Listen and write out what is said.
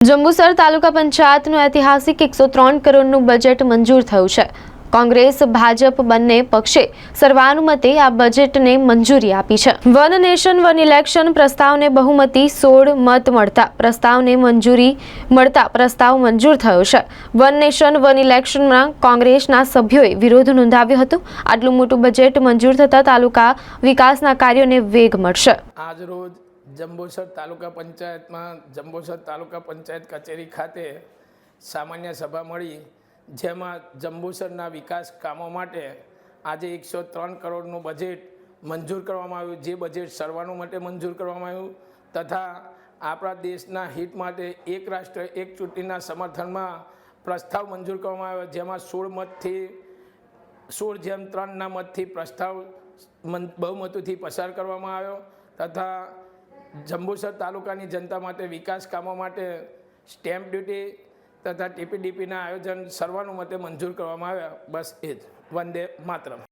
જંબુસર તાલુકા પંચાયતનું ઐતિહાસિક એકસો ત્રણ કરોડનું બજેટ મંજૂર થયું છે. કોંગ્રેસ, ભાજપ બંને પક્ષે સર્વાનુમતે આ બજેટને મંજૂરી આપી છે. વન નેશન, વન ઇલેક્શન પ્રસ્તાવને બહુમતી સોળ મત મળતા પ્રસ્તાવને મંજૂરી મળતા પ્રસ્તાવ મંજૂર થયો છે. વન નેશન, વન ઇલેક્શનમાં કોંગ્રેસના સભ્યોએ વિરોધ નોંધાવ્યો હતો. આટલું મોટું બજેટ મંજૂર થતાં તાલુકા વિકાસના કાર્યોને વેગ મળશે. આજરોજ જંબુસર તાલુકા પંચાયતમાં જંબુસર તાલુકા પંચાયત કચેરી ખાતે સામાન્ય સભા મળી, જેમાં જંબુસરના વિકાસ કામો માટે આજે એકસો ત્રણ કરોડનું બજેટ મંજૂર કરવામાં આવ્યું. જે બજેટ સર્વાનુમતે મંજૂર કરવામાં આવ્યું તથા આપણા દેશના હિત માટે એક રાષ્ટ્ર એક ચૂંટણીના સમર્થનમાં પ્રસ્તાવ મંજૂર કરવામાં આવ્યો, જેમાં સોળ મતથી સોળ જેમ ત્રણના મતથી પ્રસ્તાવ બહુમતીથી પસાર કરવામાં આવ્યો તથા જંબુસર તાલુકાની જનતા માટે, વિકાસ કામો માટે સ્ટેમ્પ ડ્યુટી તથા ટીપીડીપીના આયોજન સર્વાનુમતે મંજૂર કરવામાં આવ્યા. બસ એ જ. વંદે માતરમ.